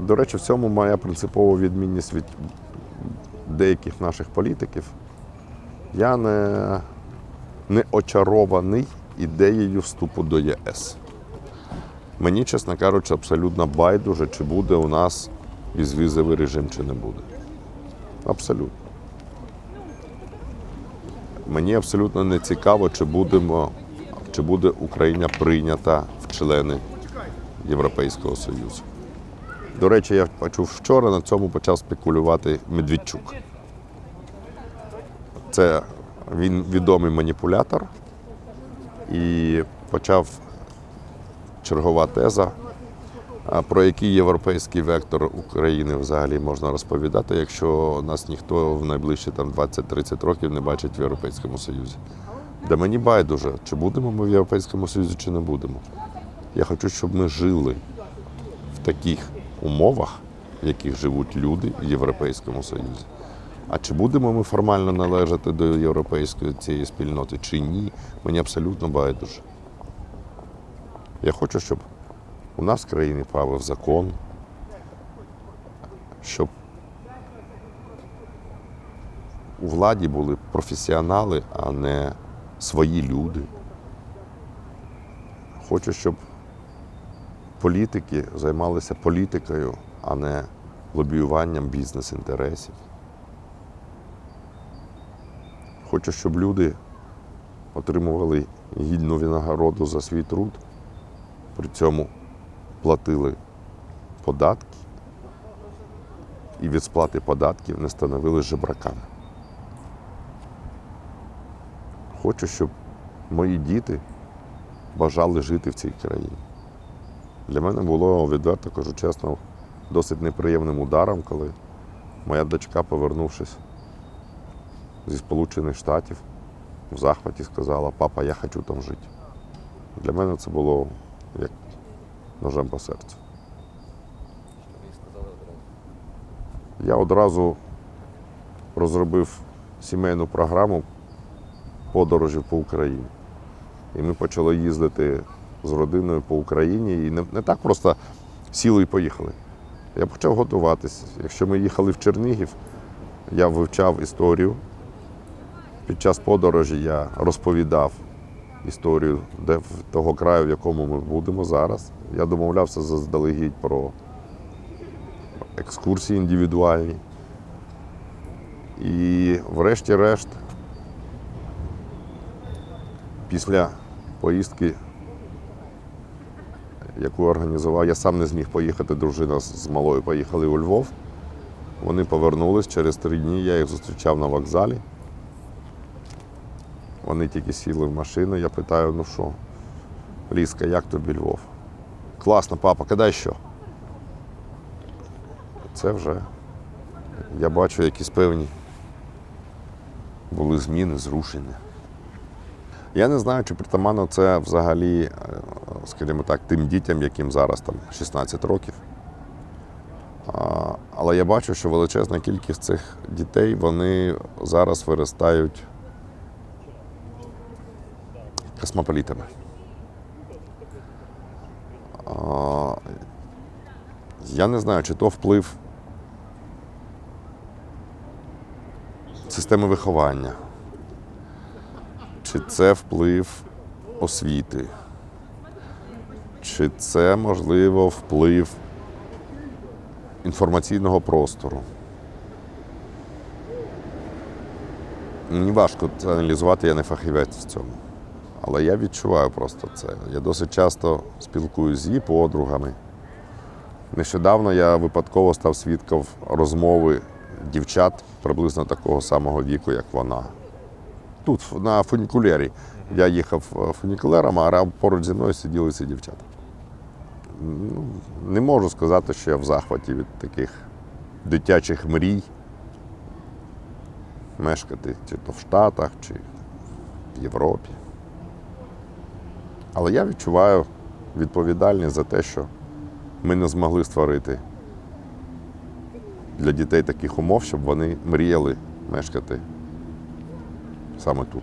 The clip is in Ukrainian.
До речі, в цьому моя принципова відмінність від деяких наших політиків. Я не, не очарований ідеєю вступу до ЄС. Мені, чесно кажучи, абсолютно байдуже, чи буде у нас безвізовий режим, чи не буде. Абсолютно. Мені абсолютно не цікаво, чи будемо, чи буде Україна прийнята в члени Європейського Союзу. До речі, я почув вчора, на цьому почав спекулювати Медведчук. Це він відомий маніпулятор і почав чергова теза, про який європейський вектор України взагалі можна розповідати, якщо нас ніхто в найближчі там 20-30 років не бачить в Європейському Союзі. Де мені байдуже, чи будемо ми в Європейському Союзі, чи не будемо. Я хочу, щоб ми жили в таких умовах, в яких живуть люди в Європейському Союзі. А чи будемо ми формально належати до європейської цієї спільноти, чи ні, мені абсолютно байдуже. Я хочу, щоб у нас в країні правив закон, щоб у владі були професіонали, а не свої люди. Хочу, щоб політики займалися політикою, а не лобіюванням бізнес-інтересів. Хочу, щоб люди отримували гідну винагороду за свій труд, при цьому платили податки і від сплати податків не становили жебраками. Хочу, щоб мої діти бажали жити в цій країні. Для мене було, відверто кажу чесно, досить неприємним ударом, коли моя дочка, повернувшись зі Сполучених Штатів, в захваті сказала, папа, я хочу там жити. Для мене це було як ножем по серцю. Я одразу розробив сімейну програму подорожів по Україні. І ми почали їздити з родиною по Україні. І не, не так просто сіли і поїхали. Я почав готуватися. Якщо ми їхали в Чернігів, я вивчав історію. Під час подорожі я розповідав історію де, того краю, в якому ми будемо зараз. Я домовлявся заздалегідь про екскурсії індивідуальні. І врешті-решт, після поїздки, яку організував, я сам не зміг поїхати, дружина з малою поїхали у Львов. Вони повернулись через три дні, я їх зустрічав на вокзалі. Вони тільки сіли в машину, я питаю, ну що, Ліска, як тобі Львов? Класно, папа, коли що? Це вже я бачу якісь певні були зміни, зрушення. Я не знаю, чи притаманно це взагалі, е, скажімо так, тим дітям, яким зараз там 16 років. Але я бачу, що величезна кількість цих дітей вони зараз виростають космополітами. Я не знаю, чи то вплив системи виховання, чи це вплив освіти, чи це, можливо, вплив інформаційного простору. Мені важко це аналізувати, я не фахівець в цьому. Але я відчуваю просто це. Я досить часто спілкуюся з її подругами. Нещодавно я випадково став свідком розмови дівчат приблизно такого самого віку, як вона. Тут, на фунікулері. Я їхав фунікулером, а поруч зі мною сиділи ці дівчата. Ну, не можу сказати, що я в захваті від таких дитячих мрій. Мешкати чи то в Штатах, чи в Європі. Але я відчуваю відповідальність за те, що ми не змогли створити для дітей таких умов, щоб вони мріяли мешкати саме тут.